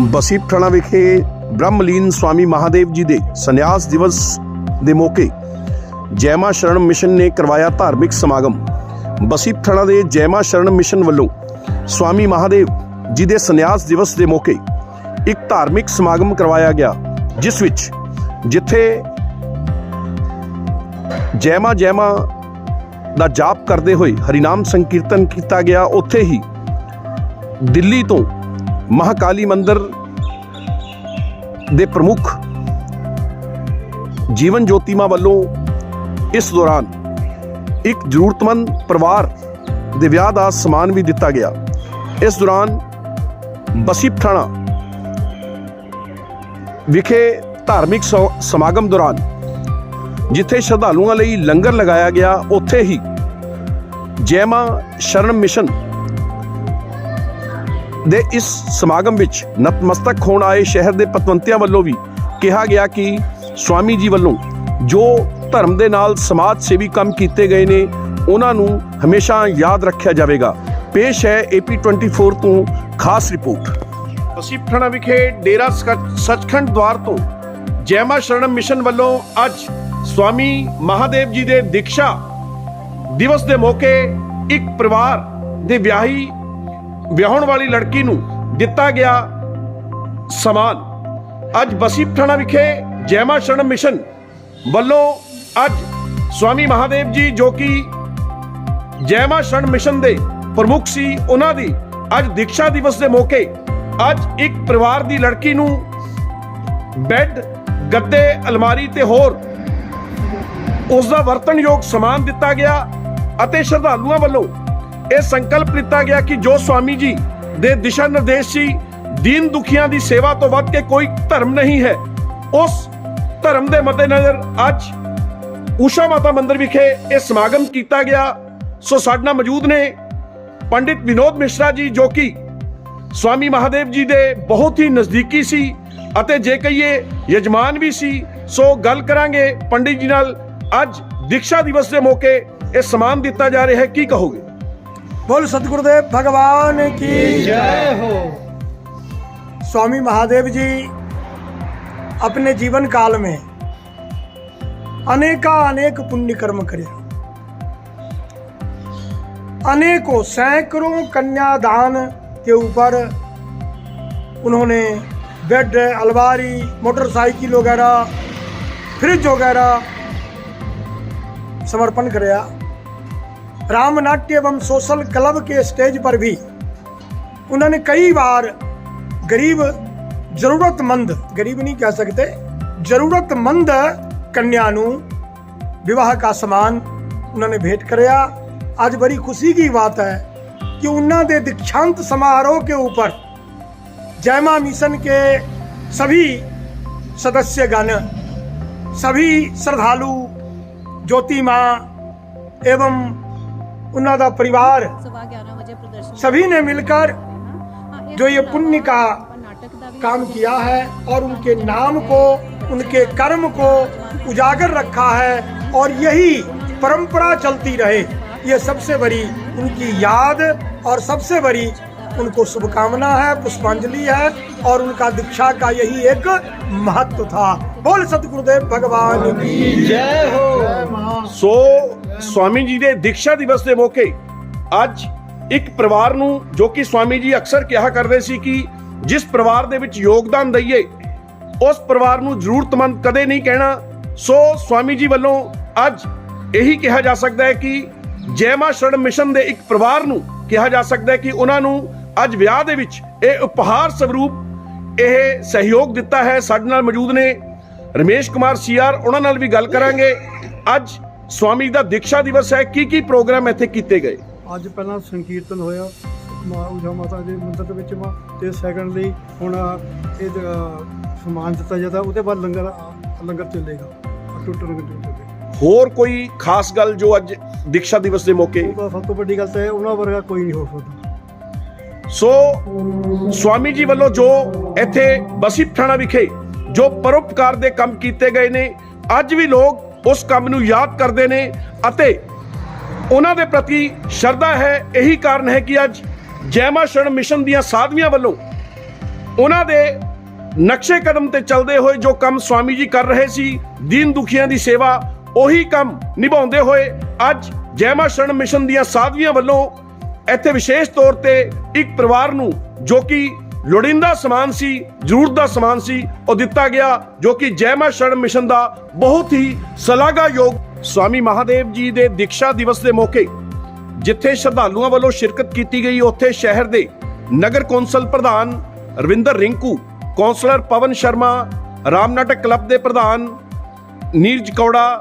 ਬਸੀ ਪਠਾਣਾ ਵਿਖੇ ਬ੍ਰਹਮਲੀਨ ਸਵਾਮੀ ਮਹਾਦੇਵ ਜੀ ਦੇ ਸੰਨਿਆਸ ਦਿਵਸ ਦੇ ਮੌਕੇ ਜੈਮਾ ਸ਼ਰਨ ਮਿਸ਼ਨ ਨੇ ਕਰਵਾਇਆ ਧਾਰਮਿਕ ਸਮਾਗਮ। ਬਸੀ ਪਠਾਣਾ ਦੇ ਜੈਮਾ ਸ਼ਰਨ ਮਿਸ਼ਨ ਵੱਲੋਂ ਸਵਾਮੀ ਮਹਾਦੇਵ ਜੀ ਦੇ ਸੰਨਿਆਸ ਦਿਵਸ ਦੇ ਮੌਕੇ ਇੱਕ ਧਾਰਮਿਕ ਸਮਾਗਮ ਕਰਵਾਇਆ ਗਿਆ, ਜਿਸ ਵਿੱਚ ਜਿੱਥੇ ਜੈਮਾ ਜੈਮਾ ਦਾ ਜਾਪ ਕਰਦੇ ਹੋਏ ਹਰੀਨਾਮ ਸੰਕੀਰਤਨ ਕੀਤਾ ਗਿਆ, ਉੱਥੇ ਹੀ ਦਿੱਲੀ ਤੋਂ ਮਹਾਕਾਲੀ ਮੰਦਿਰ ਦੇ ਪ੍ਰਮੁੱਖ ਜੀਵਨ ਜੋਤੀਮਾ ਵੱਲੋਂ ਇਸ ਦੌਰਾਨ ਇੱਕ ਜ਼ਰੂਰਤਮੰਦ ਪਰਿਵਾਰ ਦੇ ਵਿਆਹ ਦਾ ਸਮਾਨ ਵੀ ਦਿੱਤਾ ਗਿਆ। ਇਸ ਦੌਰਾਨ ਬਸੀ ਪਠਾਣਾ ਵਿਖੇ ਧਾਰਮਿਕ ਸੌ- ਸਮਾਗਮ ਦੌਰਾਨ ਜਿੱਥੇ ਸ਼ਰਧਾਲੂਆਂ ਲਈ ਲੰਗਰ ਲਗਾਇਆ ਗਿਆ, ਉੱਥੇ ਹੀ ਜੈਮਾ ਸ਼ਰਨ ਮਿਸ਼ਨ ਦੇ ਇਸ ਸਮਾਗਮ ਵਿੱਚ ਨਤਮਸਤਕ ਹੋਣ ਆਏ ਸ਼ਹਿਰ ਦੇ ਪਤਵੰਤਿਆਂ ਵੱਲੋਂ ਵੀ ਕਿਹਾ ਗਿਆ ਕਿ ਸਵਾਮੀ ਜੀ ਵੱਲੋਂ ਜੋ ਧਰਮ ਦੇ ਨਾਲ ਸਮਾਜ ਸੇਵੀ ਕੰਮ ਕੀਤੇ ਗਏ ਨੇ, ਉਹਨਾਂ ਨੂੰ ਹਮੇਸ਼ਾ ਯਾਦ ਰੱਖਿਆ ਜਾਵੇਗਾ। ਪੇਸ਼ ਹੈ ਏਪੀ 24 ਤੋਂ ਖਾਸ ਰਿਪੋਰਟ। ਅਸੀਂ ਪਠਾਣਾ ਵਿਖੇ ਡੇਰਾ ਸੱਚਖੰਡ ਦਵਾਰ ਤੋਂ ਜੈਮਾ ਸ਼ਰਣਮ ਮਿਸ਼ਨ ਵੱਲੋਂ ਅੱਜ ਸਵਾਮੀ ਮਹਾਦੇਵ ਜੀ ਦੇ ਦੀਕਸ਼ਾ ਦਿਵਸ ਦੇ ਮੌਕੇ ਇੱਕ ਪਰਿਵਾਰ ਦੇ ਵਿਆਹੀ ਵਿਆਹਣ ਵਾਲੀ ਲੜਕੀ ਨੂੰ ਦਿੱਤਾ ਗਿਆ ਸਮਾਨ। ਅੱਜ ਬਸੀ ਪਠਾਣਾ ਵਿਖੇ ਜੈਮਾ ਸ਼ਰਣ ਮਿਸ਼ਨ ਵੱਲੋਂ ਅੱਜ ਸਵਾਮੀ ਮਹਾਦੇਵ ਜੀ ਜੋ ਕਿ ਜੈਮਾ ਸ਼ਰਨ ਮਿਸ਼ਨ ਦੇ ਪ੍ਰਮੁੱਖ ਸੀ, ਉਹਨਾਂ ਦੀ ਅੱਜ ਦੀਕਸ਼ਾ ਦਿਵਸ ਦੇ ਮੌਕੇ ਅੱਜ ਇੱਕ ਪਰਿਵਾਰ ਦੀ ਲੜਕੀ ਨੂੰ ਬੈੱਡ, ਗੱਦੇ, ਅਲਮਾਰੀ ਤੇ ਹੋਰ ਉਸ ਦਾ ਵਰਤਨਯੋਗ ਸਮਾਨ ਦਿੱਤਾ ਗਿਆ ਅਤੇ ਸ਼ਰਧਾਲੂਆਂ ਵੱਲੋਂ ਇਹ ਸੰਕਲਪ ਲਿੱਤਾ ਗਿਆ ਕਿ ਜੋ ਸਵਾਮੀ ਜੀ ਦੇ ਦਿਸ਼ਾ ਨਿਰਦੇਸ਼ ਸੀ, ਦੀਨ ਦੁਖੀਆਂ ਦੀ ਸੇਵਾ ਤੋਂ ਵੱਧ ਕੇ ਕੋਈ ਧਰਮ ਨਹੀਂ ਹੈ। ਉਸ ਧਰਮ ਦੇ ਮੱਦੇਨਜ਼ਰ ਅੱਜ ਊਸ਼ਾ ਮਾਤਾ ਮੰਦਿਰ ਵਿਖੇ ਇਹ ਸਮਾਗਮ ਕੀਤਾ ਗਿਆ। ਸੋ ਸਾਡੇ ਨਾਲ ਮੌਜੂਦ ਨੇ ਪੰਡਿਤ ਵਿਨੋਦ ਮਿਸ਼ਰਾ ਜੀ, ਜੋ ਕਿ ਸਵਾਮੀ ਮਹਾਦੇਵ ਜੀ ਦੇ ਬਹੁਤ ਹੀ ਨਜ਼ਦੀਕੀ ਸੀ ਅਤੇ ਜੇ ਕਹੀਏ ਯਜਮਾਨ ਵੀ ਸੀ। ਸੋ ਗੱਲ ਕਰਾਂਗੇ ਪੰਡਿਤ ਜੀ ਨਾਲ। ਅੱਜ ਦੀਕਸ਼ਾ ਦਿਵਸ ਦੇ ਮੌਕੇ ਇਹ ਸਮਾਨ ਦਿੱਤਾ ਜਾ ਰਿਹਾ ਹੈ। ਕੀ ਕਹੋਗੇ? बोल सतगुरुदेव भगवान की जय हो स्वामी महादेव जी अपने जीवन काल में अनेका अनेक पुण्य कर्म करे अनेकों सैकड़ों कन्यादान के ऊपर उन्होंने बेड अलमारी मोटरसाइकिल वगैरह फ्रिज वगैरह समर्पण कराया राम नाट्य एवं सोशल क्लब के स्टेज पर भी उन्होंने कई बार गरीब ਜ਼ਰੂਰਤਮੰਦ ਗਰੀਬ ਨਹੀਂ ਕਹਿ ਸਕਦੇ ਜ਼ਰੂਰਤਮੰਦ ਕੰਨਿਆ ਨੂੰ ਵਿਵਾਹ ਦਾ ਸਮਾਨ ਉਹਨਾਂ ਨੇ ਭੇਟ ਕਰਿਆ ਅੱਜ ਬੜੀ ਖੁਸ਼ੀ की बात है कि उन्होंने ਦੇ दीक्षांत समारोह के ऊपर जयमा मिशन के सभी सदस्यगण सभी श्रद्धालु ज्योति माँ एवं उन्हों का परिवार सभी ने मिलकर हाँ, जो ये पुण्य का काम किया है और उनके नाम को उनके कर्म को उजागर रखा है और यही परंपरा चलती रहे। ये सबसे बड़ी उनकी याद और सबसे बड़ी उनको शुभकामना है पुष्पांजलि है और उनका दीक्षा का यही एक महत्व था। ਬੋਲ ਸਤਿਗੁਰੂ ਦੇ ਭਗਵਾਨ ਕੀ ਜੈ ਹੋ। ਸੋ ਸਵਾਮੀ ਜੀ ਦੇ ਦੀਕਸ਼ਾ ਦਿਵਸ ਦੇ ਮੌਕੇ ਅੱਜ ਇੱਕ ਪਰਿਵਾਰ ਨੂੰ ਜੋ ਕਿ ਸਵਾਮੀ ਜੀ ਅਕਸਰ ਕਿਹਾ ਕਰਦੇ ਸੀ ਕਿ ਜਿਸ ਪਰਿਵਾਰ ਦੇ ਵਿੱਚ ਯੋਗਦਾਨ ਦਈਏ ਉਸ ਪਰਿਵਾਰ ਨੂੰ ਜ਼ਰੂਰਤਮੰਦ ਕਦੇ ਨਹੀਂ ਕਹਿਣਾ। ਸੋ ਸਵਾਮੀ ਜੀ ਵੱਲੋਂ ਅੱਜ ਇਹੀ ਕਿਹਾ ਜਾ ਸਕਦਾ ਹੈ ਕਿ ਜੈਮਾ ਸ਼ਰਣ ਮਿਸ਼ਨ ਦੇ ਇੱਕ ਪਰਿਵਾਰ ਨੂੰ ਕਿਹਾ ਜਾ ਸਕਦਾ ਹੈ ਕਿ ਉਹਨਾਂ ਨੂੰ ਅੱਜ ਵਿਆਹ ਦੇ ਵਿੱਚ ਇਹ ਉਪਹਾਰ ਸਰੂਪ ਇਹ ਸਹਿਯੋਗ ਦਿੱਤਾ ਹੈ। ਸਾਡੇ ਨਾਲ ਮੌਜੂਦ ਨੇ ਰਮੇਸ਼ ਕੁਮਾਰ ਸੀਆਰ ਉਹਨਾਂ ਨਾਲ ਵੀ ਗੱਲ ਕਰਾਂਗੇ। ਅੱਜ ਸਵਾਮੀ ਦਾ ਦੀਕਸ਼ਾ ਦਿਵਸ ਹੈ। ਕੀ ਕੀ ਪ੍ਰੋਗਰਾਮ ਇੱਥੇ ਕੀਤੇ ਗਏ? ਅੱਜ ਪਹਿਲਾਂ ਸੰਕੀਰਤਨ ਹੋਇਆ। ਮਾਂ ਮਾਤਾ ਦੇ ਮੰਦਿਰ ਦੇ ਵਿੱਚ ਵਾ ਤੇ ਸੈਕੰਡਲੀ ਹੁਣ ਇਹ ਸਮਾਨ ਦਿੱਤਾ ਜਾਂਦਾ। ਉਹਦੇ ਬਾਅਦ ਲੰਗਰ ਲੰਗਰ ਚੱਲੇਗਾ। ਟੁੱਟ ਲੰਗਰ ਚੱਲੇਗਾ ਹੋਰ ਕੋਈ ਖਾਸ ਗੱਲ ਜੋ ਅੱਜ ਦੀਕਸ਼ਾ ਦਿਵਸ ਦੇ ਮੌਕੇ? ਸਭ ਤੋਂ ਵੱਡੀ ਗੱਲ ਤਾਂ ਇਹ ਉਹਨਾਂ ਵਰਗਾ ਕੋਈ ਨਹੀਂ ਹੋ ਸਕਦਾ। ਸੋ ਸਵਾਮੀ ਜੀ ਵੱਲੋਂ ਜੋ ਇੱਥੇ ਬਸੀ ਪਠਾਣਾ ਵਿਖੇ ਜੋ ਪਰਉਪਕਾਰ ਦੇ ਕੰਮ ਕੀਤੇ ਗਏ ਨੇ, ਅੱਜ ਵੀ ਲੋਕ ਉਸ ਕੰਮ ਨੂੰ ਯਾਦ ਕਰਦੇ ਨੇ ਅਤੇ ਉਹਨਾਂ ਦੇ ਪ੍ਰਤੀ ਸ਼ਰਧਾ ਹੈ। ਇਹੀ ਕਾਰਨ ਹੈ ਕਿ ਅੱਜ ਜੈਮਾ ਸ਼ਰਨ ਮਿਸ਼ਨ ਦੀਆਂ ਸਾਧਵੀਆਂ ਵੱਲੋਂ ਉਹਨਾਂ ਦੇ ਨਕਸ਼ੇ ਕਦਮ ਤੇ ਚੱਲਦੇ ਹੋਏ ਜੋ ਕੰਮ ਸਵਾਮੀ ਜੀ ਕਰ ਰਹੇ ਸੀ, ਦੀਨ ਦੁਖੀਆਂ ਦੀ ਸੇਵਾ, ਉਹੀ ਕੰਮ ਨਿਭਾਉਂਦੇ ਹੋਏ ਅੱਜ ਜੈਮਾ ਸ਼ਰਨ ਮਿਸ਼ਨ ਦੀਆਂ ਸਾਧਵੀਆਂ ਵੱਲੋਂ ਇੱਥੇ ਵਿਸ਼ੇਸ਼ ਤੌਰ ਤੇ ਇੱਕ ਪਰਿਵਾਰ ਨੂੰ ਜੋ ਕਿ ਲੋੜੀਂਦਾ ਸਮਾਨ ਸੀ, ਜ਼ਰੂਰਤ ਦਾ ਸਮਾਨ ਸੀ, ਉਹ ਦਿੱਤਾ ਗਿਆ, ਜੋ ਕਿ ਜੈਮਾ ਸ਼ਰਨ ਮਿਸ਼ਨ ਦਾ ਬਹੁਤ ਹੀ ਸ਼ਲਾਘਾਯੋਗ ਸਵਾਮੀ ਮਹਾਦੇਵ ਜੀ ਦੇ ਦੀਕਸ਼ਾ ਦਿਵਸ ਦੇ ਮੌਕੇ, ਜਿੱਥੇ ਸ਼ਰਧਾਲੂਆਂ ਵੱਲੋਂ ਸ਼ਿਰਕਤ ਕੀਤੀ ਗਈ, ਉੱਥੇ ਸ਼ਹਿਰ ਦੇ ਨਗਰ ਕੌਂਸਲ ਪ੍ਰਧਾਨ ਰਵਿੰਦਰ ਰਿੰਕੂ, ਕੌਂਸਲਰ ਪਵਨ ਸ਼ਰਮਾ ਰਾਮ ਨਾਟਕ ਕਲੱਬ ਦੇ ਪ੍ਰਧਾਨ ਨੀਰਜ ਕੌੜਾ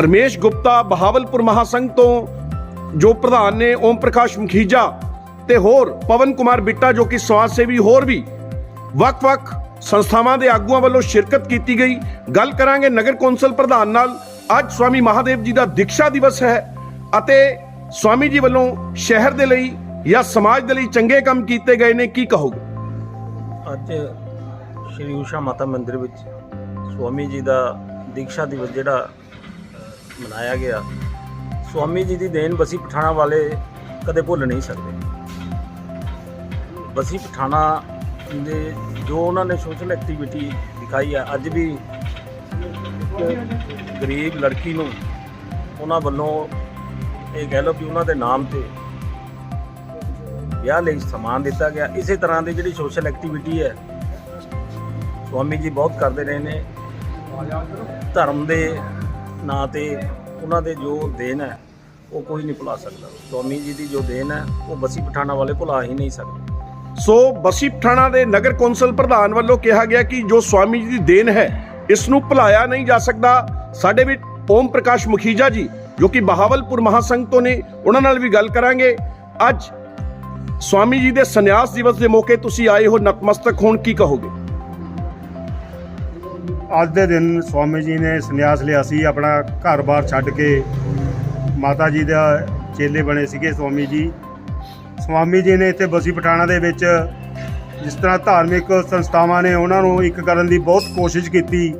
ਰਮੇਸ਼ ਗੁਪਤਾ, ਬਹਾਵਲਪੁਰ ਮਹਾਸੰਘ ਤੋਂ ਜੋ ਪ੍ਰਧਾਨ ਨੇ ਓਮ ਪ੍ਰਕਾਸ਼ ਮਖੀਜਾ ਤੇ ਹੋਰ ਪਵਨ ਕੁਮਾਰ ਬਿੱਟਾ ਜੋ ਕਿ ਸਮਾਜ ਸੇਵੀ ਹੋਰ ਵੀ ਵੱਖ-ਵੱਖ ਸੰਸਥਾਵਾਂ ਦੇ ਆਗੂਆਂ ਵੱਲੋਂ ਸ਼ਿਰਕਤ ਕੀਤੀ ਗਈ। ਗੱਲ ਕਰਾਂਗੇ ਨਗਰ ਕੌਂਸਲ ਪ੍ਰਧਾਨ ਨਾਲ। ਅੱਜ ਸਵਾਮੀ ਮਹਾਦੇਵ ਜੀ ਦਾ ਦੀਕਸ਼ਾ ਦਿਵਸ ਹੈ ਅਤੇ ਸਵਾਮੀ ਜੀ ਵੱਲੋਂ ਸ਼ਹਿਰ ਦੇ ਲਈ ਜਾਂ ਸਮਾਜ ਦੇ ਲਈ ਚੰਗੇ ਕੰਮ ਕੀਤੇ ਗਏ ਨੇ, ਕੀ ਕਹੋਗੇ? ਅੱਜ ਸ਼੍ਰੀ ਊਸ਼ਾ ਮਾਤਾ ਮੰਦਿਰ ਵਿੱਚ ਸਵਾਮੀ ਜੀ ਦਾ ਦੀਕਸ਼ਾ ਦਿਵਸ ਜਿਹੜਾ ਮਨਾਇਆ ਗਿਆ। ਸਵਾਮੀ ਜੀ ਦੀ ਦੇਣ ਬਸੀ ਪਠਾਣਾ ਵਾਲੇ ਕਦੇ ਭੁੱਲ ਨਹੀਂ ਸਕਦੇ। ਬਸੀ ਪਠਾਣਾ ਦੇ ਜੋ ਉਹਨਾਂ ਨੇ ਸੋਸ਼ਲ ਐਕਟੀਵਿਟੀ ਦਿਖਾਈ ਹੈ ਅੱਜ ਵੀ ਇੱਕ ਗਰੀਬ ਲੜਕੀ ਨੂੰ ਉਹਨਾਂ ਵੱਲੋਂ ਇਹ ਕਹਿ ਲਓ ਕਿ ਉਹਨਾਂ ਦੇ ਨਾਮ ਤੇ ਵਿਆਹ ਲਈ ਸਮਾਨ ਦਿੱਤਾ ਗਿਆ। ਇਸੇ ਤਰ੍ਹਾਂ ਦੀ ਜਿਹੜੀ ਸੋਸ਼ਲ ਐਕਟੀਵਿਟੀ ਹੈ ਸਵਾਮੀ ਜੀ ਬਹੁਤ ਕਰਦੇ ਰਹੇ ਨੇ। ਧਰਮ ਦੇ ਨਾਂ ਤੇ ਉਹਨਾਂ ਦੇ ਜੋ ਦੇਣ ਹੈ, ਉਹ ਕੋਈ ਨਹੀਂ ਭੁਲਾ ਸਕਦਾ। ਸਵਾਮੀ ਜੀ ਦੀ ਜੋ ਦੇਣ ਹੈ, ਉਹ ਬਸੀ ਪਠਾਣਾ ਵਾਲੇ ਭੁਲਾ ਹੀ ਨਹੀਂ ਸਕਦੇ। ਸੋ ਬਸੀ ਪਠਾਣਾ ਦੇ ਨਗਰ ਕੌਂਸਲ ਪ੍ਰਧਾਨ ਵੱਲੋਂ ਕਿਹਾ ਗਿਆ ਕਿ ਜੋ ਸਵਾਮੀ ਜੀ ਦੀ ਦੇਣ ਹੈ, ਇਸ ਨੂੰ ਭੁਲਾਇਆ ਨਹੀਂ ਜਾ ਸਕਦਾ। ਸਾਡੇ ਵਿੱਚ ਓਮ ਪ੍ਰਕਾਸ਼ ਮੁਖੀਜਾ ਜੀ, ਜੋ ਕਿ ਬਹਾਵਲਪੁਰ ਮਹਾਸੰਘ ਤੋਂ ਨੇ, ਉਹਨਾਂ ਨਾਲ ਵੀ ਗੱਲ ਕਰਾਂਗੇ। ਅੱਜ ਸਵਾਮੀ ਜੀ ਦੇ ਸੰਨਿਆਸ ਦਿਵਸ ਦੇ ਮੌਕੇ ਤੁਸੀਂ ਆਏ ਹੋ, ਨਤਮਸਤਕ ਹੋਣ ਕੀ ਕਹੋਗੇ? ਅੱਜ ਦੇ ਦਿਨ ਸਵਾਮੀ ਜੀ ਨੇ ਸੰਨਿਆਸ ਲਿਆ ਸੀ, ਆਪਣਾ ਘਰ-ਬਾਰ ਛੱਡ ਕੇ ਮਾਤਾ ਜੀ ਦਾ ਚੇਲੇ ਬਣੇ ਸੀਗੇ ਸਵਾਮੀ ਜੀ। ਸਵਾਮੀ ਜੀ ਨੇ ਇੱਥੇ ਬਸੀ ਪਠਾਣਾ ਦੇ ਵਿੱਚ ਜਿਸ ਤਰ੍ਹਾਂ ਧਾਰਮਿਕ ਸੰਸਥਾਵਾਂ ਨੇ ਉਹਨਾਂ ਨੂੰ ਇੱਕ ਕਰਨ ਦੀ ਬਹੁਤ ਕੋਸ਼ਿਸ਼ ਕੀਤੀ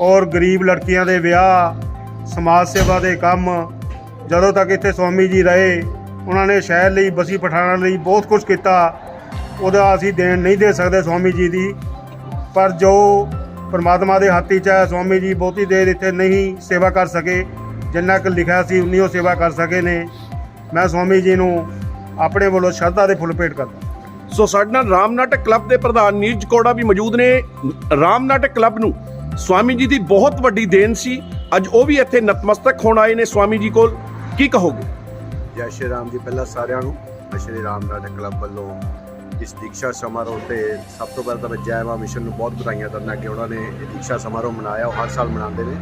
ਔਰ ਗਰੀਬ ਲੜਕੀਆਂ ਦੇ ਵਿਆਹ, ਸਮਾਜ ਸੇਵਾ ਦੇ ਕੰਮ, ਜਦੋਂ ਤੱਕ ਇੱਥੇ ਸਵਾਮੀ ਜੀ ਰਹੇ, ਉਹਨਾਂ ਨੇ ਸ਼ਹਿਰ ਲਈ, ਬਸੀ ਪਠਾਣਾ ਲਈ ਬਹੁਤ ਕੁਝ ਕੀਤਾ। ਉਹਦਾ ਅਸੀਂ ਦੇਣ ਨਹੀਂ ਦੇ ਸਕਦੇ ਸਵਾਮੀ ਜੀ ਦੀ, ਪਰ ਜੋ ਪਰਮਾਤਮਾ ਦੇ ਹੱਥ 'ਚ ਹੈ, ਸਵਾਮੀ ਜੀ ਬਹੁਤੀ ਦੇਰ ਇੱਥੇ ਨਹੀਂ ਸੇਵਾ ਕਰ ਸਕੇ। ਜਿੰਨਾ ਕੁ ਲਿਖਿਆ ਸੀ, ਉਨੀ ਉਹ ਸੇਵਾ ਕਰ ਸਕੇ ਨੇ। ਮੈਂ ਸਵਾਮੀ ਜੀ ਨੂੰ ਆਪਣੇ ਵੱਲੋਂ ਸ਼ਰਧਾ ਦੇ ਫੁੱਲ ਭੇਟ ਕਰਦਾ। ਸੋ ਸਾਡੇ ਨਾਲ ਰਾਮ ਕਲੱਬ ਦੇ ਪ੍ਰਧਾਨ ਨੀਰਜ ਕੋੜਾ ਵੀ ਮੌਜੂਦ ਨੇ। ਰਾਮ ਨਾਟਕ ਕਲੱਬ ਨੂੰ ਸਵਾਮੀ ਜੀ ਦੀ ਬਹੁਤ ਵੱਡੀ ਦੇਣ ਸੀ। ਅੱਜ ਉਹ ਵੀ ਇੱਥੇ ਨਤਮਸਤਕ ਹੋਣ ਆਏ ਨੇ ਸਵਾਮੀ ਜੀ ਕੋਲ। ਕੀ ਕਹੋਗੇ? ਜੈ ਸ਼੍ਰੀ ਰਾਮ ਜੀ, ਪਹਿਲਾਂ ਸਾਰਿਆਂ ਨੂੰ ਸ਼੍ਰੀ ਰਾਮ ਕਲੱਬ ਵੱਲੋਂ ਇਸ ਦੀਕਸ਼ਾ ਸਮਾਰੋਹ ਤੇ ਸਭ ਤੋਂ ਪਹਿਲਾਂ ਤਾਂ ਮੈਂ ਜੈ ਮਾਂ ਮਿਸ਼ਨ ਨੂੰ ਬਹੁਤ ਵਧਾਈਆਂ ਦਿੰਦਾ ਕਿ ਉਹਨਾਂ ਨੇ ਇਹ ਦੀਕਸ਼ਾ ਸਮਾਰੋਹ ਮਨਾਇਆ, ਉਹ ਹਰ ਸਾਲ ਮਨਾਉਂਦੇ ਨੇ।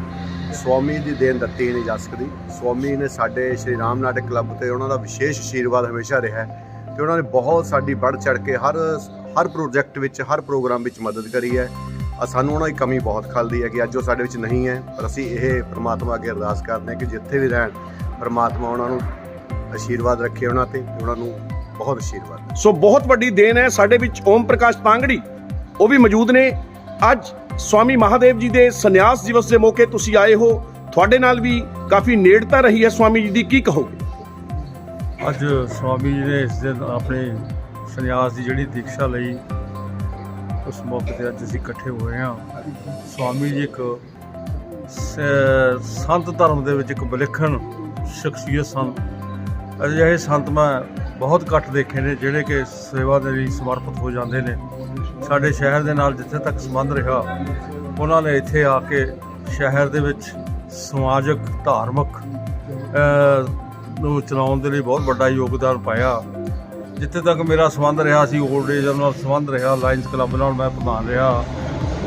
ਸਵਾਮੀ ਦੀ ਦੇਣ ਦਿੱਤੀ ਨਹੀਂ ਜਾ ਸਕਦੀ। ਸਵਾਮੀ ਨੇ ਸਾਡੇ ਸ਼੍ਰੀ ਰਾਮ ਨਾਟਕ ਕਲੱਬ ਤੇ ਉਹਨਾਂ ਦਾ ਵਿਸ਼ੇਸ਼ ਆਸ਼ੀਰਵਾਦ ਹਮੇਸ਼ਾ ਰਿਹਾ ਹੈ ਉਹਨਾਂ ਨੇ ਬਹੁਤ ਸਾਡੀ ਵੱਧ ਚੜ ਕੇ ਹਰ ਹਰ ਪ੍ਰੋਜੈਕਟ ਵਿੱਚ, ਹਰ ਪ੍ਰੋਗਰਾਮ ਵਿੱਚ ਮਦਦ ਕਰੀ ਹੈ। ਆ ਸਾਨੂੰ ਉਹਨਾਂ ਦੀ ਕਮੀ ਬਹੁਤ ਖਲਦੀ ਹੈ ਕਿ ਅੱਜ ਉਹ ਸਾਡੇ ਵਿੱਚ ਨਹੀਂ ਹੈ, ਪਰ ਅਸੀਂ ਇਹ ਪ੍ਰਮਾਤਮਾ ਅੱਗੇ ਅਰਦਾਸ ਕਰਦੇ ਹਾਂ ਕਿ ਜਿੱਥੇ ਵੀ ਰਹਿਣ, ਪ੍ਰਮਾਤਮਾ ਉਹਨਾਂ ਨੂੰ ਆਸ਼ੀਰਵਾਦ ਰੱਖੇ ਉਹਨਾਂ ਤੇ ਤੇ ਉਹਨਾਂ ਨੂੰ ਬਹੁਤ ਆਸ਼ੀਰਵਾਦ ਸੋ ਬਹੁਤ ਵੱਡੀ ਦੇਣ ਹੈ ਸਾਡੇ ਵਿੱਚ ਓਮ ਪ੍ਰਕਾਸ਼ ਤਾਂਗੜੀ। ਉਹ ਵੀ ਮੌਜੂਦ ਨੇ। ਅੱਜ ਸਵਾਮੀ ਮਹਾਦੇਵ ਜੀ ਦੇ ਸੰਨਿਆਸ ਦਿਵਸ ਦੇ ਮੌਕੇ ਤੁਸੀਂ ਆਏ ਹੋ। ਤੁਹਾਡੇ ਨਾਲ ਵੀ ਕਾਫੀ ਨੇੜਤਾ ਰਹੀ ਹੈ ਸਵਾਮੀ ਜੀ ਦੀ। ਕੀ ਕਹੋਗੇ? ਅੱਜ ਸਵਾਮੀ ਜੀ ਨੇ ਇਸ ਦਿਨ ਆਪਣੇ ਸੰਨਿਆਸ ਦੀ ਜਿਹੜੀ ਦੀਕਸ਼ਾ ਲਈ ਉਸ ਮੌਕੇ ਤੇ ਅੱਜ ਅਸੀਂ ਇਕੱਠੇ ਹੋਏ ਹਾਂ। ਸਵਾਮੀ ਜੀ ਇੱਕ ਸੰਤ ਧਰਮ ਦੇ ਵਿੱਚ ਇੱਕ ਵਿਲੱਖਣ ਸ਼ਖਸੀਅਤ ਸਨ। ਅਜਿਹੇ ਸੰਤ ਮੈਂ ਬਹੁਤ ਘੱਟ ਦੇਖੇ ਨੇ ਜਿਹੜੇ ਕਿ ਸੇਵਾ ਦੇ ਲਈ ਸਮਰਪਿਤ ਹੋ ਜਾਂਦੇ ਨੇ। ਸਾਡੇ ਸ਼ਹਿਰ ਦੇ ਨਾਲ ਜਿੱਥੇ ਤੱਕ ਸੰਬੰਧ ਰਿਹਾ, ਉਹਨਾਂ ਨੇ ਇੱਥੇ ਆ ਕੇ ਸ਼ਹਿਰ ਦੇ ਵਿੱਚ ਸਮਾਜਿਕ, ਧਾਰਮਿਕ ਨੂੰ ਚਲਾਉਣ ਦੇ ਲਈ ਬਹੁਤ ਵੱਡਾ ਯੋਗਦਾਨ ਪਾਇਆ। ਜਿੱਥੇ ਤੱਕ ਮੇਰਾ ਸੰਬੰਧ ਰਿਹਾ ਸੀ 올ਡ ਏਜ ਨਾਲ ਸੰਬੰਧ ਰਿਹਾ ਲਾਇਨਸ ਕਲੱਬ ਨਾਲ ਮੈਂ ਪ੍ਰਧਾਨ ਰਿਹਾ,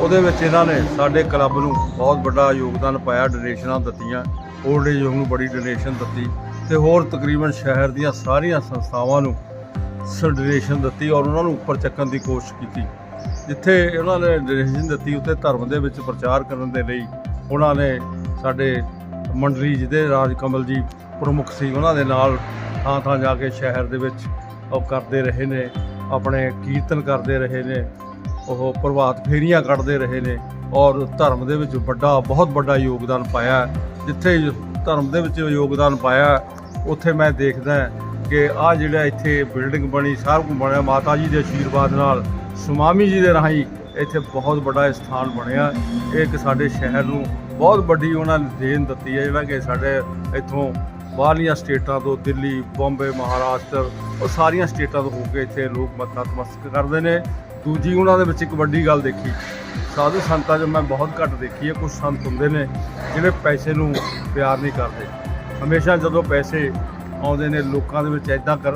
ਉਹਦੇ ਵਿੱਚ ਇਹਨਾਂ ਨੇ ਸਾਡੇ ਕਲੱਬ ਨੂੰ ਬਹੁਤ ਵੱਡਾ ਯੋਗਦਾਨ ਪਾਇਆ ਡੋਨੇਸ਼ਨਾਂ ਦਿੱਤੀਆਂ। 올ਡ ਏਜ ਨੂੰ ਬੜੀ ਡੋਨੇਸ਼ਨ ਦਿੱਤੀ। ਤੇ ਹੋਰ ਤਕਰੀਬਨ ਸ਼ਹਿਰ ਦੀਆਂ ਸਾਰੀਆਂ ਸੰਸਥਾਵਾਂ ਨੂੰ ਡੋਨੇਸ਼ਨ ਦਿੱਤੀ ਔਰ ਉਹਨਾਂ ਨੂੰ ਉੱਪਰ ਚੱਕਣ ਦੀ ਕੋਸ਼ਿਸ਼ ਕੀਤੀ। ਜਿੱਥੇ ਉਹਨਾਂ ਨੇ ਡੋਨੇਸ਼ਨ ਦਿੱਤੀ, ਉੱਥੇ ਧਰਮ ਦੇ ਵਿੱਚ ਪ੍ਰਚਾਰ ਕਰਨ ਦੇ ਲਈ ਉਹਨਾਂ ਨੇ ਸਾਡੇ ਮੰਡਲੀ ਜਿਹਦੇ ਰਾਜ ਕਮਲ ਜੀ ਪ੍ਰਮੁੱਖ ਸੀ, ਉਹਨਾਂ ਦੇ ਨਾਲ ਥਾਂ ਥਾਂ ਜਾ ਕੇ ਸ਼ਹਿਰ ਦੇ ਵਿੱਚ ਉਹ ਕਰਦੇ ਰਹੇ ਨੇ, ਆਪਣੇ ਕੀਰਤਨ ਕਰਦੇ ਰਹੇ ਨੇ, ਉਹ ਪ੍ਰਭਾਤ ਫੇਰੀਆਂ ਕੱਢਦੇ ਰਹੇ ਨੇ ਔਰ ਧਰਮ ਦੇ ਵਿੱਚ ਵੱਡਾ, ਬਹੁਤ ਵੱਡਾ ਯੋਗਦਾਨ ਪਾਇਆ ਜਿੱਥੇ ਧਰਮ ਦੇ ਵਿੱਚ ਯੋਗਦਾਨ ਪਾਇਆ, ਉੱਥੇ ਮੈਂ ਦੇਖਦਾ ਕਿ ਆ ਜਿਹੜਾ ਇੱਥੇ ਬਿਲਡਿੰਗ ਬਣੀ, ਸਾਰਾ ਕੁਝ ਬਣਿਆ, ਮਾਤਾ ਜੀ ਦੇ ਆਸ਼ੀਰਵਾਦ ਨਾਲ ਸੁਆਮੀ ਜੀ ਦੇ ਰਾਹੀਂ ਇੱਥੇ ਬਹੁਤ ਵੱਡਾ ਸਥਾਨ ਬਣਿਆ। ਇਹ ਇੱਕ ਸਾਡੇ ਸ਼ਹਿਰ ਨੂੰ ਬਹੁਤ ਵੱਡੀ ਉਹਨਾਂ ਨੇ ਦੇਣ ਦਿੱਤੀ ਹੈ। ਜਿਹੜਾ ਕਿ ਸਾਡੇ ਇੱਥੋਂ ਬਾਹਰਲੀਆਂ ਸਟੇਟਾਂ ਤੋਂ ਦਿੱਲੀ, ਬੰਬੇ, ਮਹਾਰਾਸ਼ਟਰ, ਉਹ ਸਾਰੀਆਂ ਸਟੇਟਾਂ ਤੋਂ ਹੋ ਕੇ ਇੱਥੇ ਲੋਕ ਮੱਥਾ ਨਤਮਸਤਕ ਕਰਦੇ ਨੇ। ਦੂਜੀ ਉਹਨਾਂ ਦੇ ਵਿੱਚ ਇੱਕ ਵੱਡੀ ਗੱਲ ਦੇਖੀ। ਸਾਧੂ ਸੰਤਾਂ 'ਚ ਮੈਂ ਬਹੁਤ ਘੱਟ ਦੇਖੀ ਹੈ ਕੁਝ ਸੰਤ ਹੁੰਦੇ ਨੇ ਜਿਹੜੇ ਪੈਸੇ ਨੂੰ ਪਿਆਰ ਨਹੀਂ ਕਰਦੇ। ਹਮੇਸ਼ਾ ਜਦੋਂ ਪੈਸੇ ਆਉਂਦੇ ਨੇ, ਲੋਕਾਂ ਦੇ ਵਿੱਚ ਐਦਾਂ ਕਰ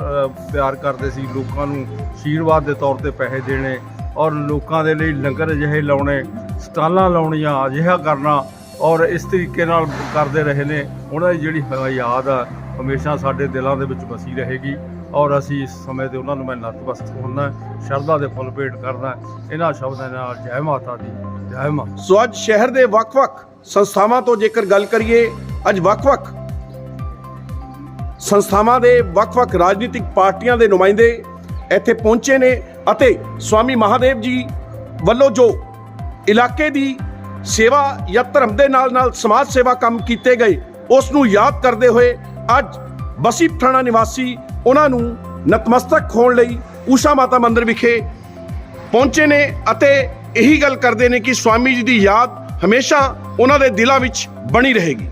ਪਿਆਰ ਕਰਦੇ ਸੀ, ਲੋਕਾਂ ਨੂੰ ਆਸ਼ੀਰਵਾਦ ਦੇ ਤੌਰ ਤੇ ਪੈਸੇ ਦੇਣੇ ਔਰ ਲੋਕਾਂ ਦੇ ਲਈ ਲੰਗਰ ਅਜਿਹੇ ਲਾਉਣੇ, ਸਟਾਲਾਂ ਲਾਉਣੀਆਂ, ਅਜਿਹਾ ਕਰਨਾ ਔਰ ਇਸ ਤਰੀਕੇ ਨਾਲ ਕਰਦੇ ਰਹੇ ਨੇ। ਉਹਨਾਂ ਦੀ ਜਿਹੜੀ ਯਾਦ ਆ ਹਮੇਸ਼ਾ ਸਾਡੇ ਦਿਲਾਂ ਦੇ ਵਿੱਚ ਵਸੀ ਰਹੇਗੀ ਔਰ ਅਸੀਂ ਇਸ ਸਮੇਂ ਤੇ ਉਹਨਾਂ ਨੂੰ ਮੈਂ ਨਤਮਸਤਕ ਹੁੰਦਾ ਸ਼ਰਧਾ ਦੇ ਫੁੱਲ ਭੇਟ ਕਰਨਾ, ਇਹਨਾਂ ਸ਼ਬਦਾਂ ਨਾਲ ਜੈ ਮਾਤਾ ਦੀ, ਜੈ ਮਾਤਾ ਸੋ ਅੱਜ ਸ਼ਹਿਰ ਦੇ ਵੱਖ-ਵੱਖ ਸੰਸਥਾਵਾਂ ਤੋਂ ਜੇਕਰ ਗੱਲ ਕਰੀਏ, ਅੱਜ ਵੱਖ-ਵੱਖ ਸੰਸਥਾਵਾਂ ਦੇ ਵੱਖ-ਵੱਖ ਰਾਜਨੀਤਿਕ ਪਾਰਟੀਆਂ ਦੇ ਨੁਮਾਇੰਦੇ ਇੱਥੇ ਪਹੁੰਚੇ ਨੇ ਅਤੇ ਸਵਾਮੀ ਮਹਾਦੇਵ ਜੀ ਵੱਲੋਂ ਜੋ ਇਲਾਕੇ ਦੀ ਸੇਵਾ ਜਾਂ ਧਰਮ ਦੇ ਨਾਲ-ਨਾਲ ਸਮਾਜ ਸੇਵਾ ਕੰਮ ਕੀਤੇ ਗਏ, ਉਸ ਨੂੰ ਯਾਦ ਕਰਦੇ ਹੋਏ ਅੱਜ ਬਸੀ ਪਠਾਣਾ ਨਿਵਾਸੀ ਉਹਨਾਂ ਨੂੰ ਨਤਮਸਤਕ ਹੋਣ ਲਈ ਊਸ਼ਾ ਮਾਤਾ ਮੰਦਿਰ ਵਿਖੇ ਪਹੁੰਚੇ ਨੇ ਅਤੇ ਇਹੀ ਗੱਲ ਕਰਦੇ ਨੇ ਕਿ ਸਵਾਮੀ ਜੀ ਦੀ ਯਾਦ ਹਮੇਸ਼ਾ ਉਹਨਾਂ ਦੇ ਦਿਲਾਂ ਵਿੱਚ ਬਣੀ ਰਹੇਗੀ।